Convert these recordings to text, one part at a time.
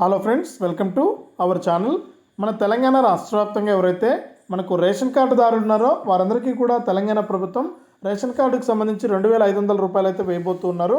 Hello friends welcome to our channel మన తెలంగాణ రాష్ట్ర వ్యాప్తంగా ఎవరైతే మనకు రేషన్ కార్డుదారులు ఉన్నారో వారందరికీ కూడా తెలంగాణ ప్రభుత్వం రేషన్ కార్డుకు సంబంధించి రెండు వేల ఐదు వందల రూపాయలు అయితే వేయబోతున్నారు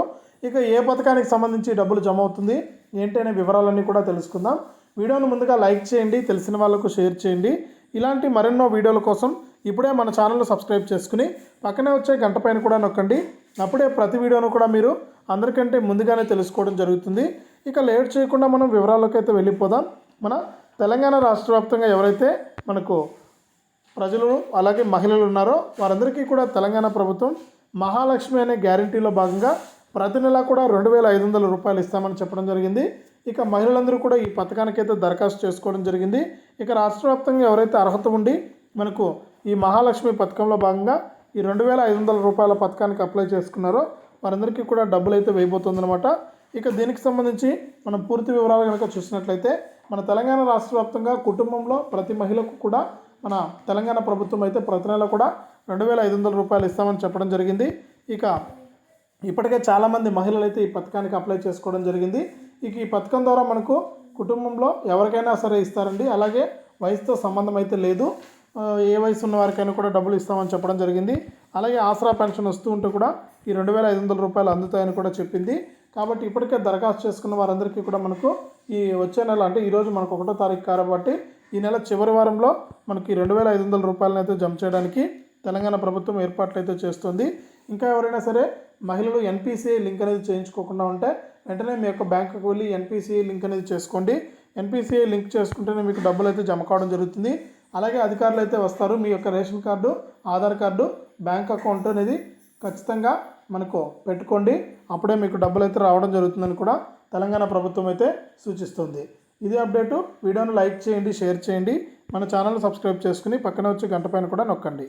ఇక ఏ పథకానికి సంబంధించి డబ్బులు జమ అవుతుంది ఏంటి అనే వివరాలన్నీ కూడా తెలుసుకుందాం. వీడియోను ముందుగా లైక్ చేయండి తెలిసిన వాళ్ళకు షేర్ చేయండి. ఇలాంటి మరెన్నో వీడియోల కోసం ఇప్పుడే మన ఛానల్ సబ్స్క్రైబ్ చేసుకుని పక్కనే వచ్చే గంట పైన కూడా నొక్కండి. అప్పుడే ప్రతి వీడియోను కూడా మీరు అందరికంటే ముందుగానే తెలుసుకోవడం జరుగుతుంది. ఇక లేట్ చేయకుండా మనం వివరాల్లోకి అయితే వెళ్ళిపోదాం. మన తెలంగాణ రాష్ట్ర వ్యాప్తంగా ఎవరైతే మనకు ప్రజలు అలాగే మహిళలు ఉన్నారో వారందరికీ కూడా తెలంగాణ ప్రభుత్వం మహాలక్ష్మి అనే గ్యారంటీలో భాగంగా ప్రతి నెలా కూడా రెండు వేల ఐదు వందల రూపాయలు ఇస్తామని చెప్పడం జరిగింది. ఇక మహిళలందరూ కూడా ఈ పథకానికి అయితే దరఖాస్తు చేసుకోవడం జరిగింది. ఇక రాష్ట్ర వ్యాప్తంగా ఎవరైతే అర్హత ఉండి మనకు ఈ మహాలక్ష్మి పథకంలో భాగంగా ఈ రెండు వేల ఐదు వందల రూపాయల పథకానికి అప్లై చేసుకున్నారో వారందరికీ కూడా డబ్బులు అయితే వేయబోతుందన్నమాట. ఇక దీనికి సంబంధించి మనం పూర్తి వివరాలు కనుక చూసినట్లయితే మన తెలంగాణ రాష్ట్ర వ్యాప్తంగా కుటుంబంలో ప్రతి మహిళకు కూడా మన తెలంగాణ ప్రభుత్వం అయితే ప్రతి నెల కూడా రెండు వేల ఐదు వందల రూపాయలు ఇస్తామని చెప్పడం జరిగింది. ఇక ఇప్పటికే చాలామంది మహిళలు అయితే ఈ పథకానికి అప్లై చేసుకోవడం జరిగింది. ఇక ఈ పథకం ద్వారా మనకు కుటుంబంలో ఎవరికైనా సరే ఇస్తారండి. అలాగే వయసుతో సంబంధం అయితే లేదు. ఏ వయసు ఉన్న వారికైనా కూడా డబ్బులు ఇస్తామని చెప్పడం జరిగింది. అలాగే ఆసరా పెన్షన్ వస్తూ ఉంటే కూడా ఈ రెండు వేల ఐదు వందల రూపాయలు అందుతాయని కూడా చెప్పింది. కాబట్టి ఇప్పటికే దరఖాస్తు చేసుకున్న వారందరికీ కూడా మనకు ఈ వచ్చే నెల అంటే ఈరోజు మనకు ఒకటో తారీఖు కాబట్టి ఈ నెల చివరి వారంలో మనకి రెండు వేల ఐదు వందల రూపాయలను అయితే జమ చేయడానికి తెలంగాణ ప్రభుత్వం ఏర్పాట్లు అయితే చేస్తుంది. ఇంకా ఎవరైనా సరే మహిళలు ఎన్పిసిఐ లింక్ అనేది చేయించుకోకుండా ఉంటే వెంటనే మీ యొక్క బ్యాంకుకు వెళ్ళి ఎన్పిసిఐ లింక్ అనేది చేసుకోండి. ఎన్పిసిఐ లింక్ చేసుకుంటేనే మీకు డబ్బులు అయితే జమ కావడం జరుగుతుంది. అలాగే అధికారులు అయితే వస్తారు. మీ యొక్క ration card Aadhaar card bank account అనేది ఖచ్చితంగా మనకు పెట్టుకోండి. అప్పుడే మీకు డబ్బులు అయితే రావడం జరుగుతుందని కూడా తెలంగాణ ప్రభుత్వం అయితే సూచిస్తుంది. ఇదే అప్డేటు. వీడియోను లైక్ చేయండి షేర్ చేయండి. మన ఛానల్ సబ్స్క్రైబ్ చేసుకుని పక్కన వచ్చే గంట పైన కూడా నొక్కండి.